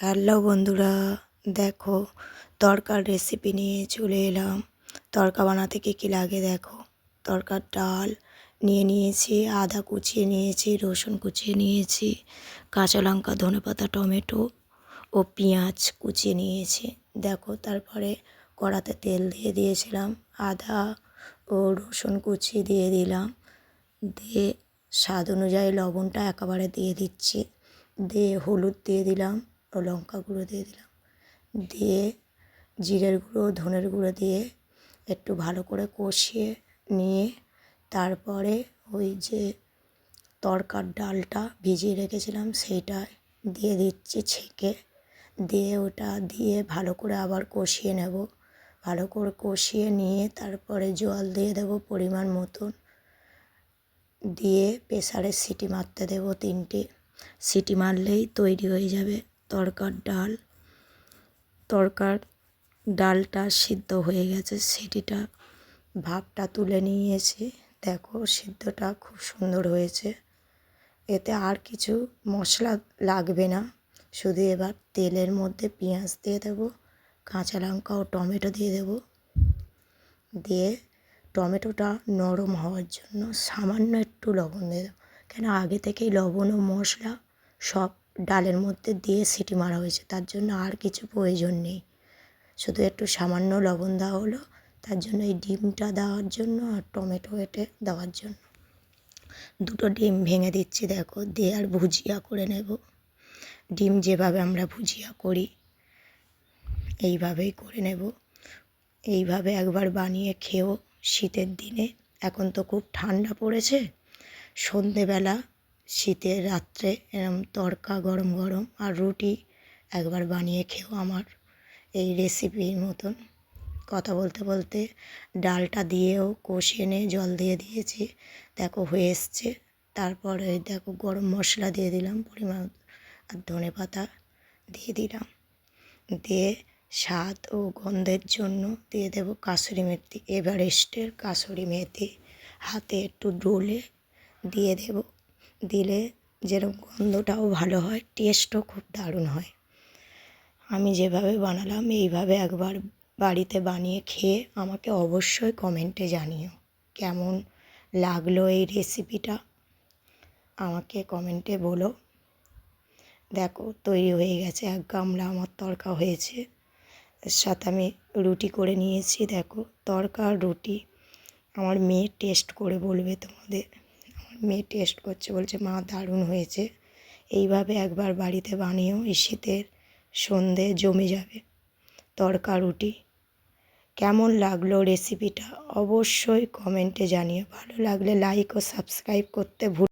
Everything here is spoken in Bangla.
হ্যালো বন্ধুরা, দেখো, তরকার রেসিপি নিয়ে চলে এলাম। তরকা বানাতে কী কী লাগে দেখো। তরকার ডাল নিয়ে নিয়েছি, আদা কুচিয়ে নিয়েছি, রসুন কুচিয়ে নিয়েছি, কাঁচা লঙ্কা, ধনেপাতা, টমেটো ও পেঁয়াজ কুচিয়ে নিয়েছি। দেখো, তারপরে কড়াতে তেল দিয়ে দিয়েছিলাম, আদা ও রসুন কুচি দিয়ে দিলাম। দিয়ে স্বাদ অনুযায়ী লবণটা একেবারে দিয়ে দিচ্ছি। দিয়ে হলুদ দিয়ে দিলাম। লঙ্কা গুঁড়ো দিয়ে দিলাম। দিয়ে জিরের গুঁড়ো, ধনের গুঁড়ো দিয়ে একটু ভালো করে কষিয়ে নিয়ে তারপরে ওই যে তরকার ডালটা ভিজিয়ে রেখেছিলাম সেইটা দিয়ে দিচ্ছি ছেঁকে। দিয়ে ওটা দিয়ে ভালো করে আবার কষিয়ে নেব। ভালো করে কষিয়ে নিয়ে তারপরে জল দিয়ে দেব পরিমাণ মতন। দিয়ে প্রেসারে সিটি মারতে দেবো তিনটে। সিটি মারলেই তৈরি হয়ে যাবে। তরকার ডাল। তরকার ডালটা সিদ্ধ হয়ে গেছে। সিটিটা ভাবটা তুলে নিয়েছি। দেখো সিদ্ধটা খুব সুন্দর হয়েছে। এতে আর কিছু মশলা লাগবে না। শুধু এবার তেলের মধ্যে পেঁয়াজ দিয়ে দেবো, কাঁচা লঙ্কা ও টমেটো দিয়ে দেবো। দিয়ে টমেটোটা নরম হওয়ার জন্য সামান্য একটু লবণ দিয়ে দেবো। কেন আগে থেকেই লবণ ও মশলা সব ডালের মধ্যে দিয়ে সিটি মারা হয়েছে, তার জন্য আর কিছু প্রয়োজন নেই। শুধু একটু সামান্য লবণ দেওয়া হলো, তার জন্য এই ডিমটা দেওয়ার জন্য আর টমেটো এটে দেওয়ার জন্য। দুটো ডিম ভেঙে দিচ্ছি, দেখো, দিয়ে আর ভুজিয়া করে নেব। ডিম যেভাবে আমরা ভুজিয়া করি, এইভাবেই করে নেব। এইভাবে একবার বানিয়ে খেয়েও শীতের দিনে, এখন তো খুব ঠান্ডা পড়েছে, সন্ধেবেলা শীতের রাত্রে এরম তড়কা গরম গরম আর রুটি একবার বানিয়ে খেও আমার এই রেসিপির মতন। কথা বলতে বলতে ডালটা দিয়েও কষিয়ে নিয়ে জল দিয়ে দিয়েছি। দেখো হয়ে এসছে। তারপরে দেখো গরম মশলা দিয়ে দিলাম, পরিমাণ আর ধনে পাতা দিয়ে দিলাম। দিয়ে স্বাদ ও গন্ধের জন্য দিয়ে দেবো কাসুরি মেথি, এভারেস্টের কাসুরি মেথি। হাতে একটু ডলে দিয়ে দেবো। দিলে যেরকম গন্ধটাও ভালো হয় টেস্টও খুব দারুণ হয়। আমি যেভাবে বানালাম, এইভাবে একবার বাড়িতে বানিয়ে খেয়ে আমাকে অবশ্যই কমেন্টে জানিও। কেমন লাগল এই রেসিপিটা আমাকে কমেন্টে বলো। দেখো, তৈরি হয়ে গেছে, এক গামলা আমার তরকা হয়েছে। এর সাথে আমি রুটি করে নিয়েছি, দেখো, তরকা রুটি। আমার মেয়ে টেস্ট করে বলবে তোমাদের। মেয়ে টেস্ট করছে বলছে, মা, দারুণ হয়েছে। এইভাবে একবার বাড়িতে বানিয়েও এই শীতের সন্ধে জমে যাবে তড়কা রুটি। কেমন লাগল রেসিপিটা অবশ্যই কমেন্টে জানিও। ভালো লাগলে লাইক ও সাবস্ক্রাইব করতে ভুল